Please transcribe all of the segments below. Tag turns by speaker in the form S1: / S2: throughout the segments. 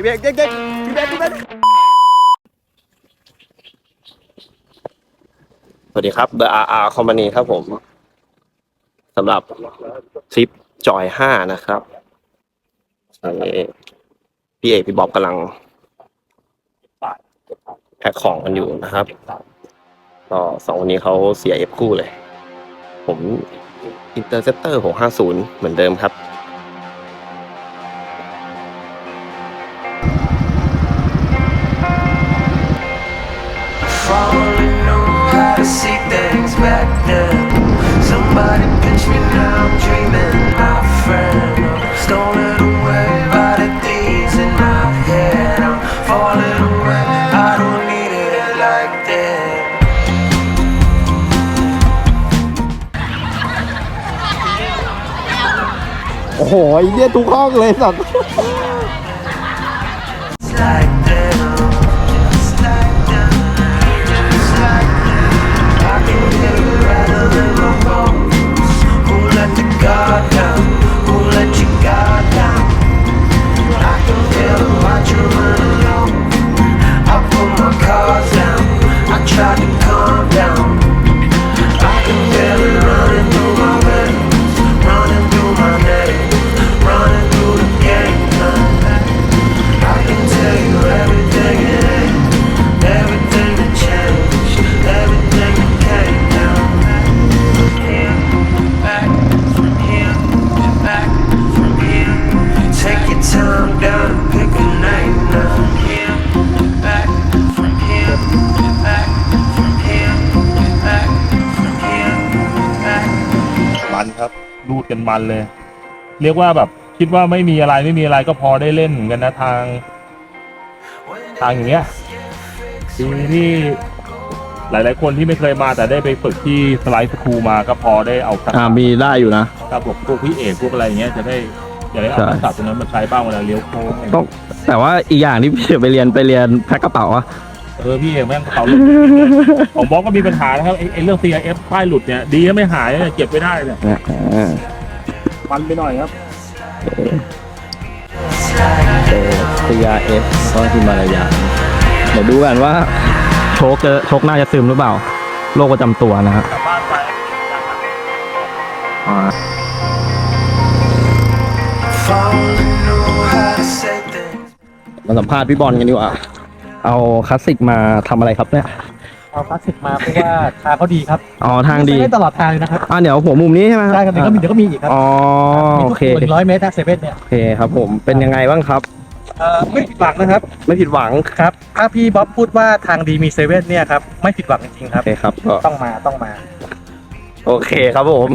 S1: ี่เบกเด็กเด็กพี่เบกพี่เบกสวัสดีครับ The RR Company ครับผมสำหรับทริปจอยห้านะครับตอนนี้พี่เอกพี่บ๊อบกำลังแพ็คของกันอยู่นะครับก็สองคนนี้เขาเสียเอฟคู่เลย ผมอินเตอร์เซปเตอร์650เหมือนเดิมครับ โอ้โหไอ้เนี่ยทุกห้องเลยสัตว์
S2: มันเลย เรียกว่าแบบคิดว่าไม่มีอะไรไม่มีอะไรก็พอได้เล่นเหมือนกันนะทาง ทางอย่างเงี้ยทีที่หลาย ๆ คนที่ไม่เคยมาแต่ได้ไปฝึกที่สไลด์สคูลมาก็พอได้เอาทัก
S1: อ่า
S2: ษะ
S1: มีได้อยู่นะ
S2: ครับผมพวกพี่เอกพวกอะไรอย่างเงี้ยจะได้จะได้เอา
S1: ใช่
S2: ทักษะตรงนั้นมาใช้บ้างเวลาเลี้ยวโค้ง
S1: ต้องแต่ว่าอีกอย่างที่พี่ไปเรียนไปเรียนแพ็คกระเป๋าอะ
S2: เออพี่เอกแม่งกระเป๋าหลุดของบล็อกก็มีปัญหานะครับไอ้ไอ้เรื่อง CIF ป้ายหลุดเนี่ยดีก็ไม่หายเนี่ยเก็บไม่ได้เนี่ย
S1: อ่า
S2: มันไปหน่อยครับ
S1: เจอ CRF ก็ฮิมาลายาเดี๋ยวดูกันว่าโชคจะโชคน้าจะซึมหรือเปล่าโรคประจำตัวนะครับมาสัมภาษณ์พี่บอลกันดีกว่า เอาคลาสสิกมาทำอะไรครับเนี่ย
S3: เอาคลาสสิกมาเพราะว่าทางเขาดีครับ
S1: อ๋อทางดี
S3: ไม่ตลอดทางเลยนะครับ
S1: อ่าเดี๋ยวหัวมุมนี้ใช่ไหม
S3: ใช่ครับเดี๋ยวก็มีเดี๋ยวก็มีอีกครับ
S1: อ๋อ
S3: มี
S1: โอ
S3: ทุก
S1: เค
S3: หนึ่งร้อยเมตรนะเซเว่นเนี่ย
S1: โอเคครับผมเป็นยังไงบ้างครับ
S3: เอ่อไม่ผิดหวังนะครับ
S1: ไม่ผิดหวัง
S3: ครับถ้าพี่บ๊อบพูดว่าทางดีมีเซเว่นเนี่ยครับไม่ผิดหวังจริงๆค
S1: โอ
S3: รับ
S1: เคครับก็
S3: ต้องมาต้องมา
S1: โอเคครับผม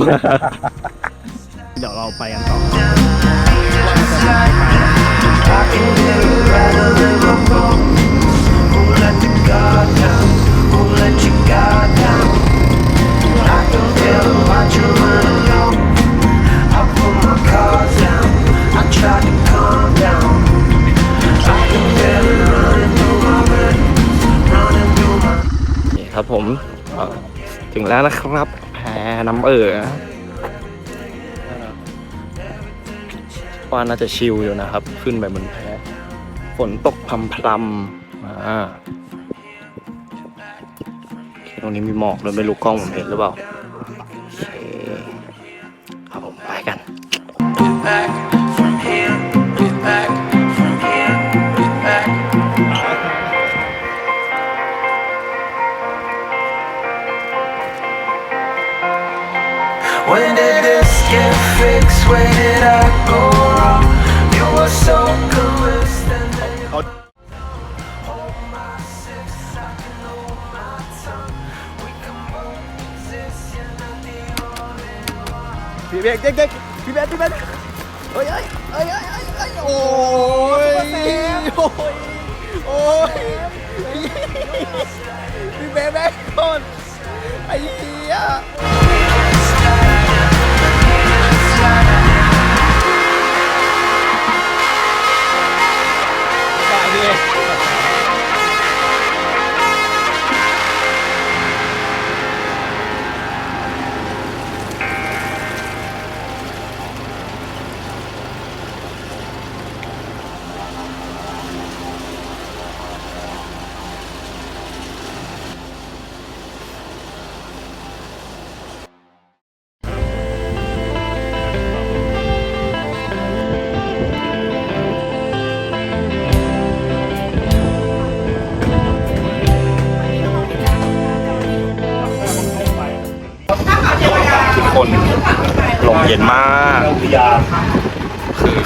S1: เดี๋ยวเราไปกันต่อ ครับผมถึงแล้วนะครับแพน้ำเอ๋อว่าน่าจะชิลอยู่นะครับ ขึ้นไปบนแพฝนตกพรำพรำๆอ่าตรงนี้มีหมอกด้วยไม่รู้กล้องผมเห็นหรือเปล่าโอเคครับผมไปกัน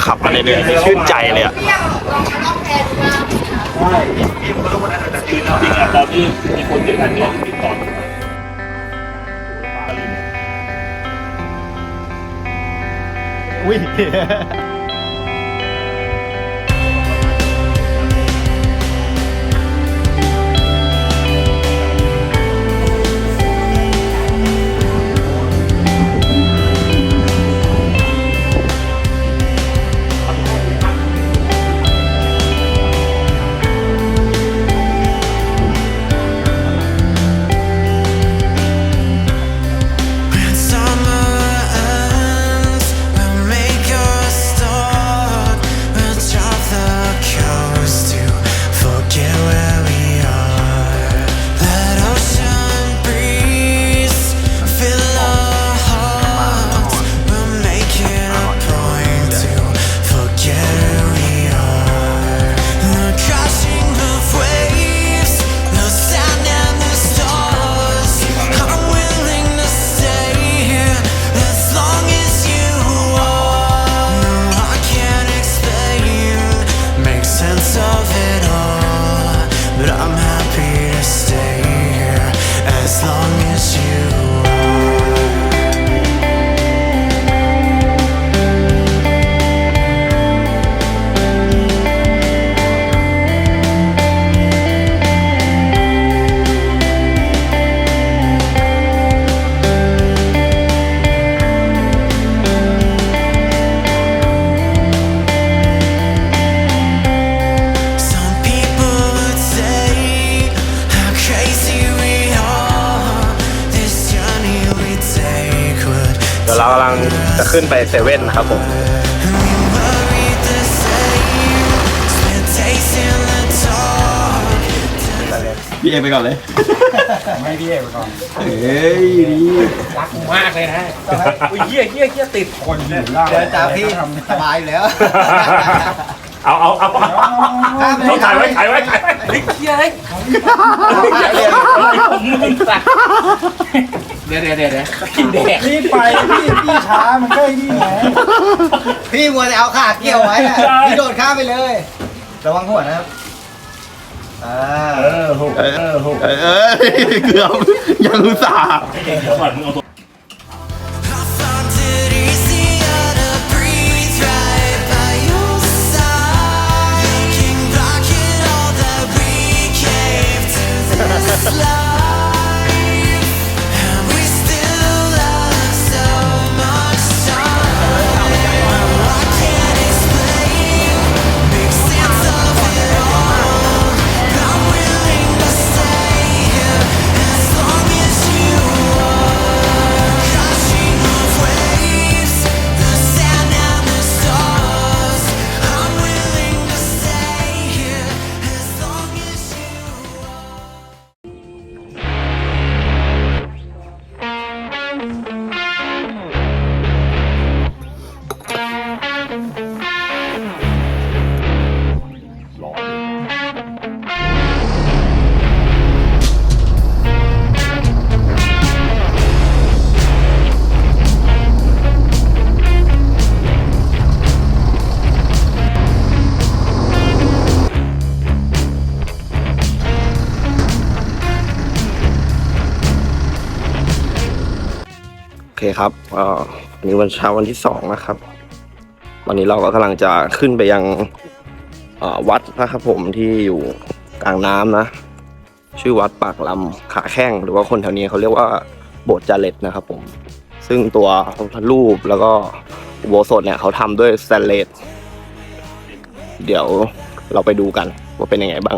S4: ขับมาเรื่อยๆชื่นใจเลยอะ
S2: ตอนที่มีคนเจ็บกันเนี่ยติดต่อ
S5: อุ้ย
S4: ขึ้นไปเซเว่นนะครับผม
S6: we worry the same. Spend days in the dark.
S5: พี่เอไปก่อนเลย
S3: ไม่พี่เอกไปก่อน
S5: เฮ้ยดี
S3: รักกูมากเลยนะอุ้ยเฮี้ยเฮี้ยเฮี้ยติดคนอยู่ล่าง
S5: เดินตามพี่สบายอยู่แล้ว
S2: เอาเอาเอาเอาเอาถ่ายไว้ถ่ายไว้ถ่ายไว้
S3: เฮี้ยเลย เดี๋ยวเดี๋ยวเดี๋ยวเดี๋ยวกินแดก
S7: รีบไปพี่พี่ช้ามันก็ไอ้นี่ไง
S5: พี่มัวแต่เอาขาเกี่ยวไว้อะพี่โดดข้ามไปเลย ระวังหัวนะครับอ่า
S2: เออหกเออหก
S4: เอ้ยเกือบยังอุตส่าห์
S2: เดี๋ยวก่อนมึงเอาตัว
S4: ก็วันนี้วันเช้าวันที่สองนะครับวันนี้เราก็กำลังจะขึ้นไปยังวัดนะครับผมที่อยู่กลางน้ำนะ ชื่อวัดปากลำขาแข้งหรือว่าคนแถวนี้เขาเรียกว่าโบสถ์จาเล็ตนะครับผม ซึ่งตัวพระพุทธรูปแล้วก็อุโบสถเนี่ยเขาทำด้วยสแตนเลสเดี๋ยวเราไปดูกันว่าเป็นยังไงบ้าง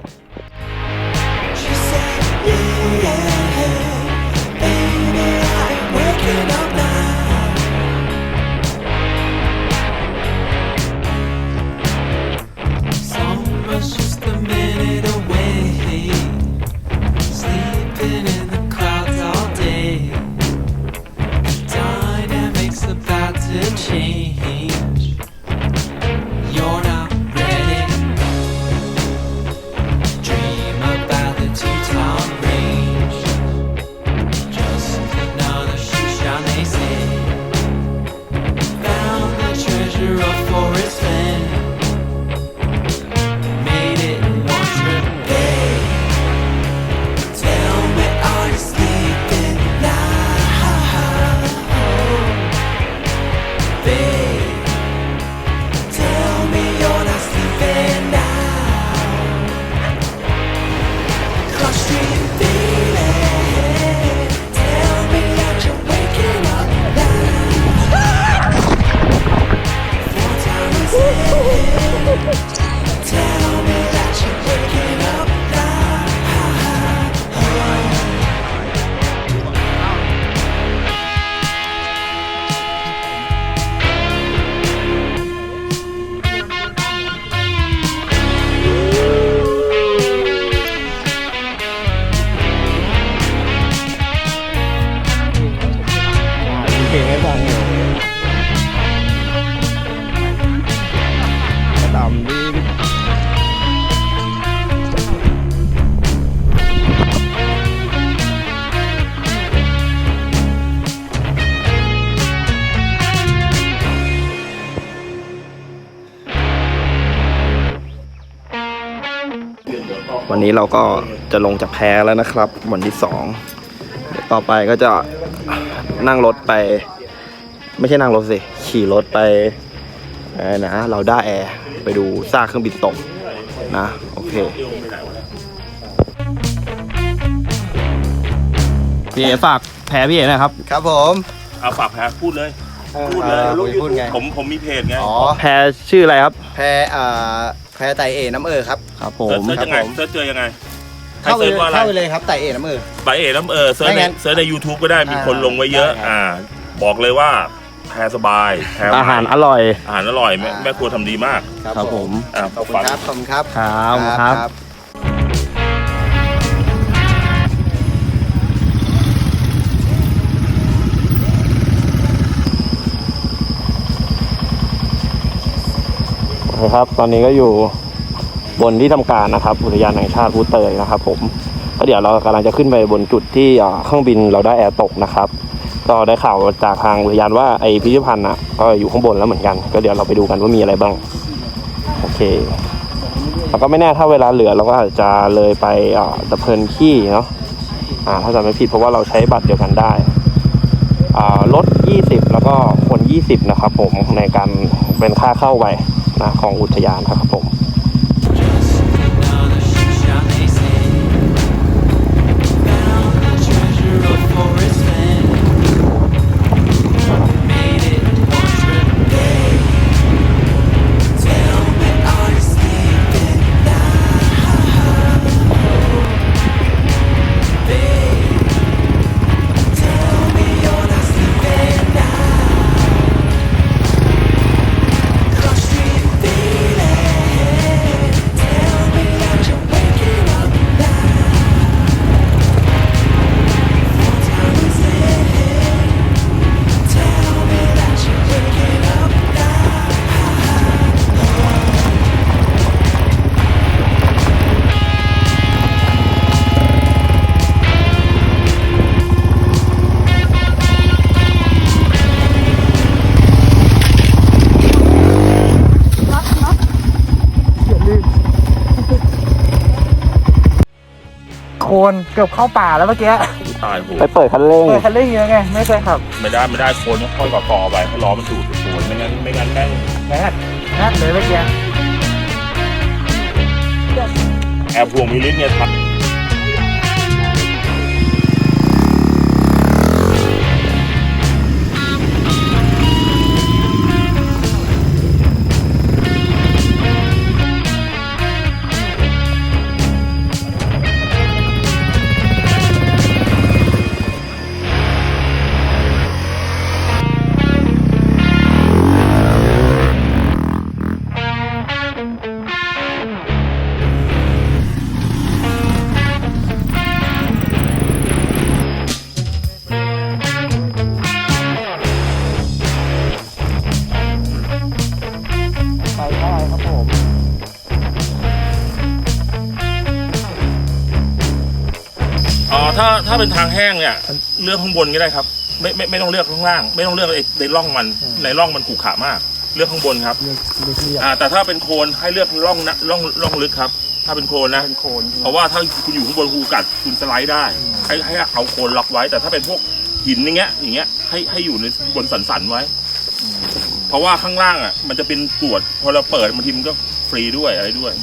S4: เราก็จะลงจากแพแล้วนะครับ วันที่สองเดี๋ยวต่อไปก็จะนั่งรถไป ไม่ใช่นั่งรถสิ ขี่รถไปเอ่อนะเราได้แอร์ไปดูซากเครื่องบินตกนะ โอเคพี่เอฝากแพรพี่เอนะครับ
S5: ครับผม
S2: เอาฝากแพ้พูดเลยพูด
S5: เอ
S2: เลย
S5: อผมพูดไง
S2: ผมผมมีเพจไง
S5: อ๋อ
S4: แพรชื่ออะไรครับ
S5: แพรอ่า แพรไตเอน้ำเออครับ
S4: ครับผม
S2: เซิร์ช
S5: ครั
S2: ยั
S5: บ
S2: งไง
S5: ผม
S2: เซิร์ชเจอยังไงให้
S5: เข้าไป
S2: เซิร์ชว่าอะไร
S5: เข้าไปเลยครับไตเอน้ำเออ
S2: ไปเอ๋น้ำเออเซิร์ช
S5: ไม่
S2: ใน
S5: งั้น
S2: เซิร์ชใน YouTube ก็ได้มีคน
S5: อ่า
S2: ลงไว้เยอะ
S5: ได้ครับ
S2: อ่า บอกเลยว่าแพรสบายแพร
S4: อาหารอร่อย
S2: อาหารอร่อยแม่
S5: อ่า
S2: แม่ครัวทำดีมาก
S4: ครับผม
S2: อ่า
S5: ขอบคุณ
S2: ฝาก
S5: ครับขอบคุณครับ
S4: ครับครับโอ เคครับ ตอนนี้ก็อยู่บนที่ทำการนะครับ อุทยานแห่งชาติภูเตยนะครับ ผมก็เดี๋ยวเรากำลังจะขึ้นไปบนจุดที่เครื่องบินเราได้แอร์ตกนะครับ ก็ได้ข่าวจากทางอุทยานว่าไอพิพิธภัณฑ์อะก็อยู่ข้างบนแล้วเหมือนกัน ก็เดี๋ยวเราไปดูกันว่ามีอะไรบ้าง โอเคแล้วก็ไม่แน่ถ้าเวลาเหลือเราก็อาจจะเลยไปอ่าตะเพลินขี้เนาะอ่าถ้าจำไม่ผิดเพราะว่าเราใช้บัตรเดียวกันได้อ่ารถ 20 แล้วก็คน 20 นะครับผมในการเป็นค่าเข้าไป นะของอุทยานครับผม
S3: คนเกือบเข้าป่าแล้วเมื่อกี้
S2: ตายโห
S4: ไปเปิดคันเร่ง
S3: เคยคันเร่งเยอะไงไม่เคยขับ
S2: ไม่ได้ไม่ได้โคนต้องค่อยกว่ากอไปให้ล้อมันดูดสวยไม่งั้นไม่งั้นแม่ง
S3: แนทแนทเลยเมื่อกี้
S2: แอร์พวงมิลิสเนี่ยทับ เนี่ยเลือกข้างบนก็ได้ครับ ไม่ไม่ไม่ต้องเลือกข้างล่าง ไม่ต้องเลือกไอ้ในร่องมันในร่องมันขรุขระมาก เลือกข้างบนครับอ่าแต่ถ้าเป็นโคนให้เลือกร่องนะร่องร่องลึกครับ ถ้าเป็นโคนนะ
S3: เป็นโคน
S2: เพราะว่าถ้าคุณอยู่ข้างบนคูกัดคุณสไลด์ได้ให้ให้เอาโคนล็อกไว้ แต่ถ้าเป็นพวกหินอย่างเงี้ยอย่างเงี้ยให้ให้อยู่ในบนสันสันๆไว้ เพราะว่าข้างล่างอะมันจะเป็นกรวดพอเราเปิดบางทีมันก็ฟรีด้วยอะไรด้วย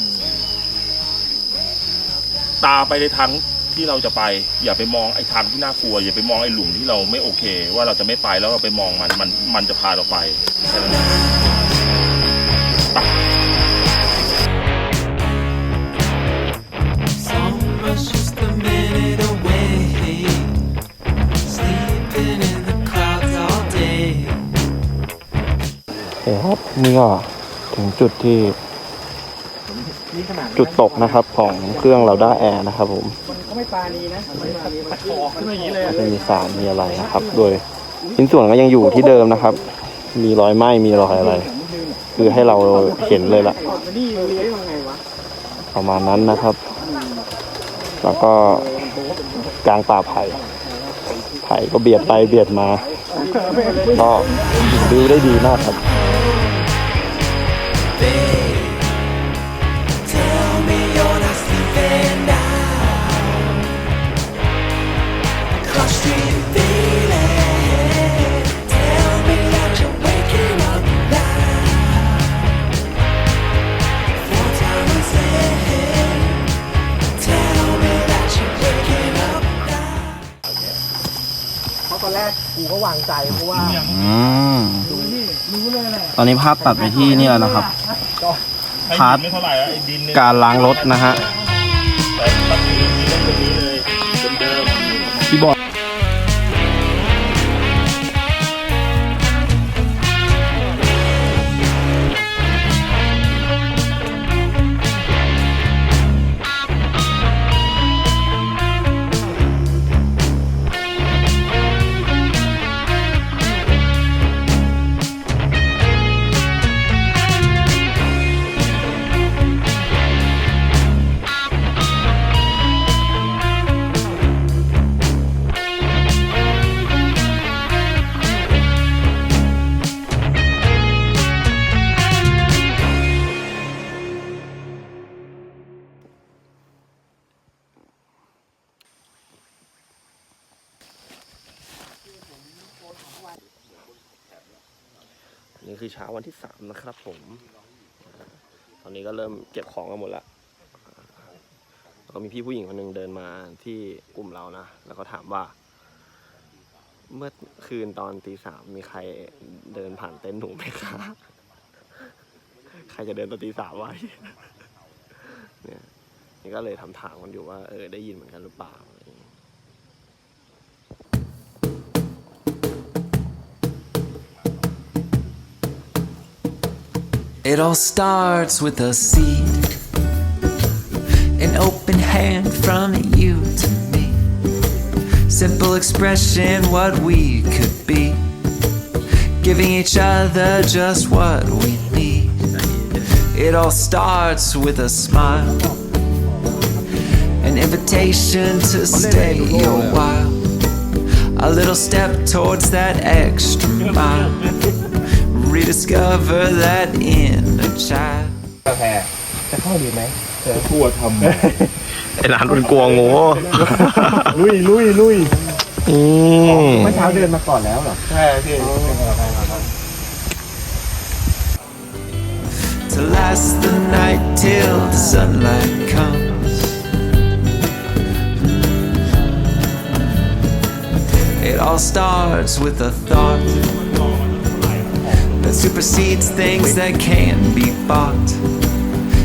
S2: ตาไปในทาง ที่เราจะไป อย่าไปมองไอ้ทางที่น่ากลัว อย่าไปมองไอ้หลุมที่เราไม่โอเค ว่าเราจะไม่ไปแล้วเราไปมองมันมันมันจะพาเราไปแค่นั้นเอง
S4: โอเคครับนี่ก็ถึงจุดที่ จุดตกนะครับของเครื่องเราด้าแอร์นะครับผม
S3: ก็ไม่ปานีนะตะขอขึ้นมาอย่างนี้เลย
S4: ไม่มีสารมีอะไรนะครับ โดยชิ้นส่วนก็ยังอยู่ที่เดิมนะครับ มีรอยไหม้มีรอยอะไร คือให้เราเห็นเลยล่ะ
S3: นี่เลื้อยมาไงวะ
S4: ประมาณนั้นนะครับ แล้วก็กลางป่าไผ่ไผ่ก็เบียดไปเบียดมา ก็ดูได้ดีมากครับ อืมตอนนี้ภาพตัดไปที่นี่แล้วนะครับ พาร์ท
S2: ไม่เท่าไหร่แล้วไอ้ดินเนี่ย
S4: การล้างรถนะฮะ คือเช้าวันที่สามนะครับผม ตอนนี้ก็เริ่มเก็บของกันหมดล้วแล้วก็มีพี่ผู้หญิงคนหนึ่งเดินมาที่กลุ่มเรานะ แล้วก็ถามว่า เมื่อคืนตอนตีสามมีใครเดินผ่านเต็นท์หนูไหมคะ ใครจะเดินตอนตีสามไว้เนี่ย นี่ก็เลยทำถามกันอยู่ว่า เออได้ยินเหมือนกันหรือเปล่า
S8: It all starts with a seed, an open hand from you to me. Simple expression, what we could be, giving each other just what we need. It all starts with a smile, an invitation to stay a while, a little step towards that extra mile rediscover that inner child.
S2: กลัวทำ
S4: ไอ้ร้านมันกลัวงู
S7: ลุยลุยลุย
S4: อืม
S7: เมื่อเช้าเดินมาก่อนแล้วเหรอ
S2: ใช่พี่
S8: To last the night till the sunlight comes. It all starts with a thought that supersedes things that can be bought.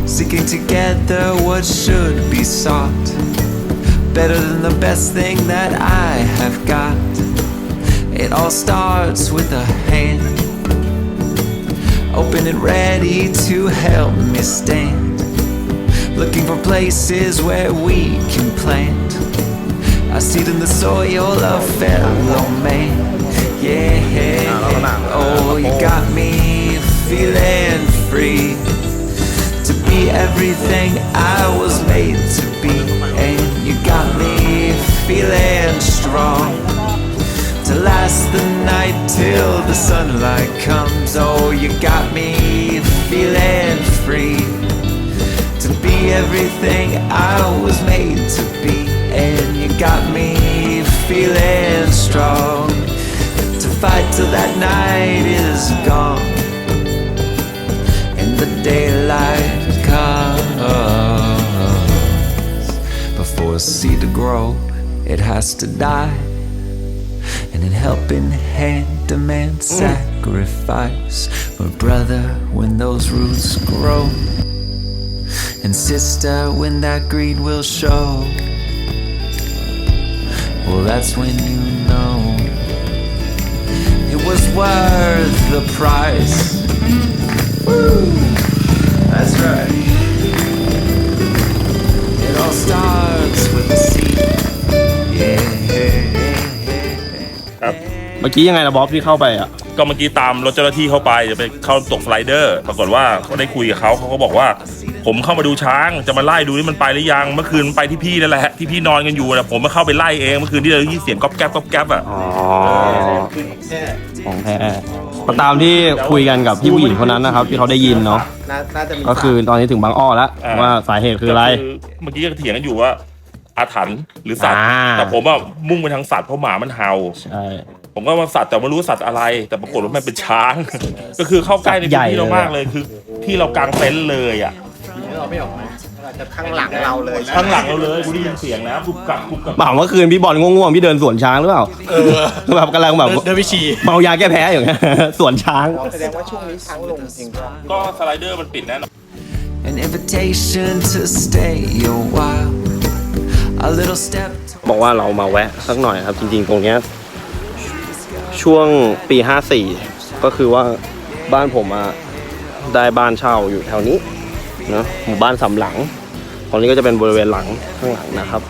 S8: Seeking together what should be sought. Better than the best thing that I have got. It all starts with a hand open and ready to help me stand. Looking for places where we can plant a seed in the soil of fellow man. Yeah, oh, you got me feeling free to be everything I was made to be, and you got me feeling strong to last the night till the sunlight comes. Oh, you got me feeling free to be everything I was made to be, and you got me feeling strong fight till that night is gone and the daylight comes. Before a seed to grow, it has to die. And in helping hand demand mm. sacrifice. But brother, when those roots grow, and sister, when that greed will show, well, that's when you know was worth the price. Woo! That's right. It all starts with a seed. Yeah.
S4: เมื่อกี้ยังไงนะบ๊อบที่เข้าไปอะ
S2: ก็เมื่อกี้ตามรถเจ้าหน้าที่เข้าไปจะไปเข้าตกสไลเดอร์ ปรากฏว่าเขาได้คุยกับเขาเขาก็บอกว่า ผมเข้ามาดูช้างจะมาไล่ดูนี่มันไปหรือยังเมื่อคืนไปที่พี่นั่นแหละที่พี่นอนกันอยู่นะผมมาเข้าไปไล่เองเมื่อคืนที่เราได้ยินเสียงก๊อบแก๊บก๊อบแก๊บอะ
S4: อ๋อของแท้ก็ตามที่คุยกันกับพี่ผู้หญิงคนนั้นนะครับที่เขาได้ยินเนาะ
S5: น่าน่าจะมี
S4: ก็คือตอนนี้ถึงบางอ้อแล้ว
S2: อ่า
S4: ว่าสาเหตุคืออะไร
S2: ก็เมื่อกี้ก็เถียงกันอยู่ว่าอาถรรพ์หรือสัตว์
S4: อ่า
S2: แต่ผมอะมุ่งไปทางสัตว์เพราะหมามันเห่า
S4: ใช่
S2: ผมก็มาสัตว์แต่ไม่รู้สัตว์อะไร แต่ปรากฏว่ามันเป็นช้าง ก็คือเข้าใกล้ใน
S4: ใหญ่
S2: ที่เรา
S4: เลย
S2: มากเลยคือ ที่เรากางเต็นท์เลยอะ
S5: ข้างหลังเราเลย
S2: ข้างหลังเราเลยกูได้ยินเสียงแล้วกุบกับกุบกับ
S4: เปล่าเมื่อคืนพี่บอลง่วงๆพี่เดินสวนช้างหรือเปล่าคือแบบกำลังแบบ
S3: เดินไปฉี่
S4: เมายาแก้แพ้อย่างเงี้ยสวนช้าง
S5: แสดงว่าช่วงนี้ช้างลงจริงป่ะ
S2: ก็สไลเดอร์มันปิดแน่นอน
S8: An invitation to stay a while. A little step
S4: บอกว่าเรามาแวะสักหน่อยครับ จริงๆตรงเนี้ยช่วงปี 54 ก็คือว่าบ้านผมอะได้บ้านเช่าอยู่แถวนี้ เนะหมู่บ้านสำหลังตรงนี้ก็จะเป็นบริเวณหลังข้างหลังนะครับ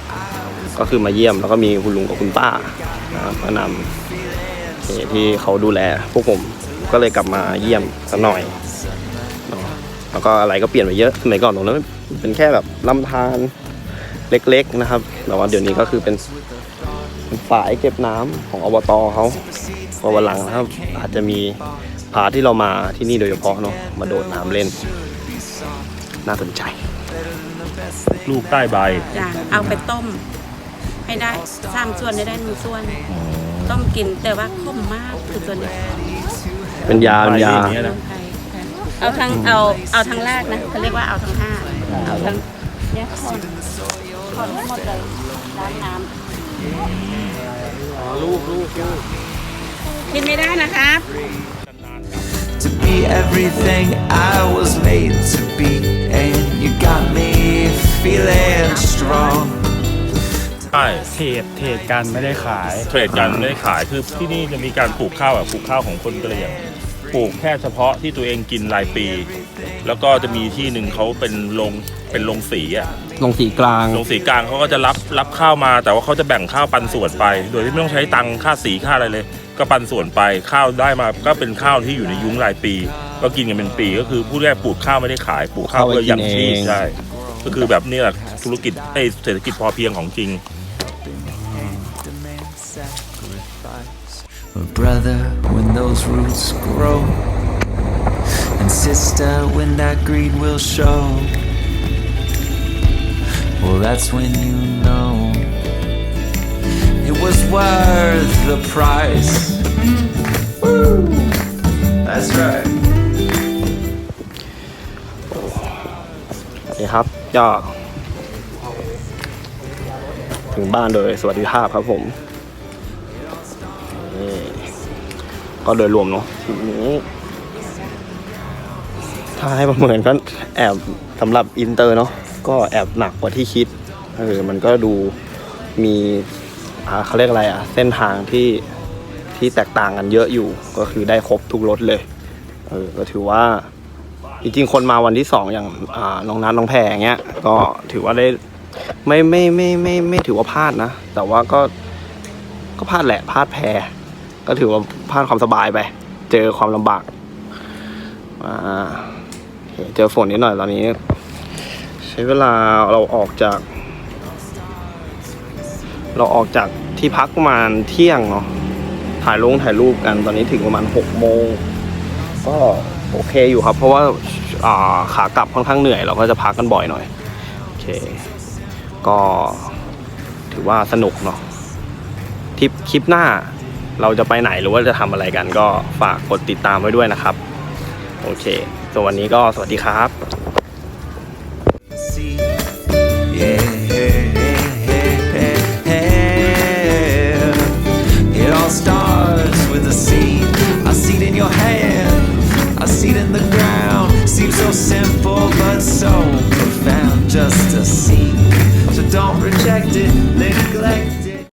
S4: ก็คือมาเยี่ยมแล้วก็มีคุณลุงกับคุณป้านะครับมานำที่เขาดูแลพวกผมก็เลยกลับมาเยี่ยมสักหน่อยแล้วก็อะไรก็เปลี่ยนไปเยอะสมัยก่อนตรงนั้นเป็นแค่แบบลำธารเล็กๆนะครับแต่ว่าเดี๋ยวนี้ก็คือเป็นฝายเก็บน้ำของอบตเขาพอวันหลังนะครับอาจจะมีพาที่เรามาที่นี่โดยเฉพาะเนาะมาโดดน้ำเล่น น่าสนใจ
S2: ลูกใต้ใบ
S9: จ้ะเอาไปต้ม ให้ได้สามส่วนได้ได้หนึ่งส่วน ต้มกินแต่ว่าขมมากคือส่วนเดียว
S4: เป็นยาเป็นยา
S2: ใบอย่างเงี้ยนะ
S9: เอาทั้งเอาเอาทั้งรากนะเขาเรียกว่าเอาทั้งห้าเอาทั้งเนี่ยคอนคอนให้หมดเลยล้างน้ำลูกลูกกินไม่ได้นะครับ
S8: to be everything I was made to be. And you got me feeling strong.
S2: ใช่
S7: เทรดเทรดกันไม่ได้ขาย
S2: เทรดกันไม่ได้ขายคือที่นี่จะมีการปลูกข้าวแบบปลูกข้าวของคนกะเหรี่ยงปลูกแค่เฉพาะที่ตัวเองกินรายปี แล้วก็จะมีที่หนึ่งเขาเป็นโรงเป็นโรงสีอะ
S4: ลงสีกลาง
S2: โรงสีกลางเขาก็จะรับรับข้าวมา แต่ว่าเขาจะแบ่งข้าวปันส่วนไป โดยที่ไม่ต้องใช้ตังค่าสีค่าอะไรเลย ก็ปันส่วนไปข้าวได้มาก็เป็นข้าวที่อยู่ในยุ้งรายปี ก็กินกันเป็นปีก็คือผู้แรกปลูกข้าวไม่ได้ขายปลูกข้าวเพื่อยังชีพ
S4: เอาไว้กินเอง
S2: ใช่ก็คือแบบนี่แหละธุรกิจไอ้เศรษฐกิจพอเพียงของจริง
S8: Brother, when those roots grow. And sister, when that greed will show. Well, that's when you know it was worth the price. Woo! That's right.
S4: นี่ครับก็ถึงบ้านโดยสวัสดิภาพครับผมนี่ก็โดยรวมเนาะทีนี้ถ้าให้ประเมินก็แอบสำหรับอินเตอร์เนาะก็แอบหนักกว่าที่คิดเออมันก็ดูมี เขาเรียกอะไรอะ เส้นทางที่ที่แตกต่างกันเยอะอยู่ ก็คือได้ครบทุกรถเลย เออ ก็ถือว่า จริงๆ คนมาวันที่สองอย่างน้องนัทน้องแพรอย่างเงี้ย ก็ถือว่าได้ไม่ไม่ไม่ไม่ไม่ถือว่าพลาดนะ แต่ว่าก็ก็พลาดแหละพลาดแพรก็ถือว่าพลาดความสบายไป เจอความลำบากอ่าเจอฝนนิดหน่อยตอนนี้ ใช้เวลาเราออกจาก เราออกจากที่พักประมาณเที่ยงเนาะถ่ายลงถ่ายรูปกันตอนนี้ถึงประมาณหกโมงก็โอเคอยู่ครับ เพราะว่าอ่าขากลับค่อนข้างเหนื่อย เราก็จะพักกันบ่อยหน่อยโอเค ก็ถือว่าสนุกเนาะทริปคลิปหน้าเราจะไปไหนหรือว่าจะทำอะไรกันก็ฝากกดติดตามไว้ด้วยนะครับ โอเคส่วนวันนี้ก็สวัสดีครับ
S8: seed in the ground. Seems so simple, but so profound. Just a seed. So don't reject it, neglect